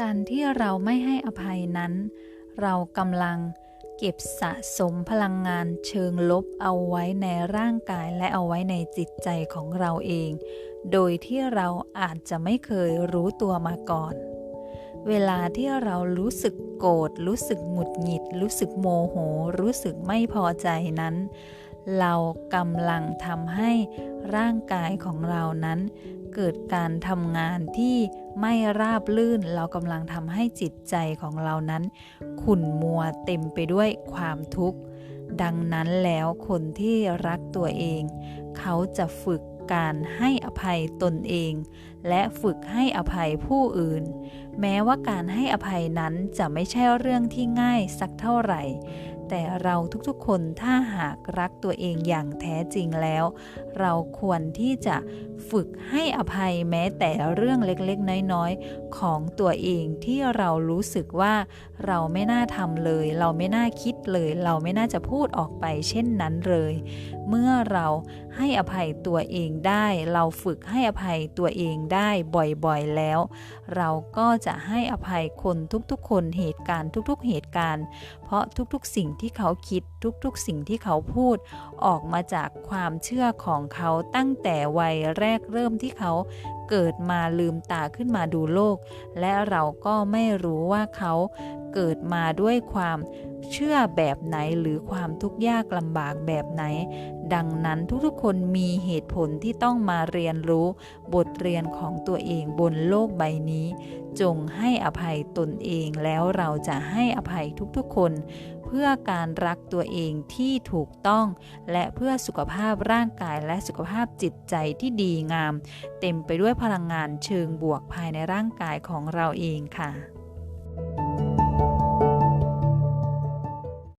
การที่เราไม่ให้อภัยนั้น เรากำลังเก็บสะสมพลังงานเชิงลบเอาไว้ในร่างกายและเอาไว้ในจิตใจของเราเอง โดยที่เราอาจจะไม่เคยรู้ตัวมาก่อน เวลาที่เรารู้สึกโกรธ รู้สึกหงุดหงิด รู้สึกโมโห รู้สึกไม่พอใจนั้น เรากำลังทำให้ร่างกายของเรานั้น เกิดการทำงานที่ไม่ราบลื่น เรากำลังทำให้จิตใจของเรานั้น ขุ่นมัวเต็มไปด้วยความทุกข์ ดังนั้นแล้วคนที่รักตัวเอง เขาจะฝึกการให้อภัยตนเอง และฝึกให้อภัยผู้อื่น แม้ว่าการให้อภัยนั้นจะไม่ใช่เรื่องที่ง่ายสักเท่าไหร่ แต่เราทุกๆคนถ้าหากรักตัวเองอย่างแท้จริงแล้ว เราควรที่จะฝึกให้อภัยแม้แต่เรื่องเล็กๆ น้อยๆ ของตัวเองที่เรารู้สึกว่าเราไม่น่าทำเลย เราไม่น่าคิดเลย เราไม่น่าจะพูดออกไปเช่นนั้นเลย เมื่อเราให้อภัยตัวเองได้ เราฝึกให้อภัยตัวเองได้บ่อยๆแล้ว เราก็จะให้อภัยคนทุกๆ คนเหตุการณ์ทุก ๆ เหตุการณ์ เพราะทุกๆ สิ่งที่เขาคิดทุกๆสิ่งที่เขาพูด ออกมาจากความเชื่อของเขาตั้งแต่วัยแรกเริ่มที่เขาเกิดมาลืมตาขึ้นมาดูโลก และเราก็ไม่รู้ว่าเขาเกิดมาด้วยความเชื่อแบบไหนหรือความทุกข์ยากลำบากแบบไหน ดังนั้นทุกๆคนมีเหตุผลที่ต้องมาเรียนรู้บทเรียนของตัวเองบนโลกใบนี้ จงให้อภัยตนเองแล้วเราจะให้อภัยทุกๆคน พื่อการรักตัวเองที่ถูกต้อง และเพื่อสุขภาพร่างกายและสุขภาพจิตใจที่ดีงาม เต็มไปด้วยพลังงานเชิงบวกภายในร่างกายของเราเองค่ะ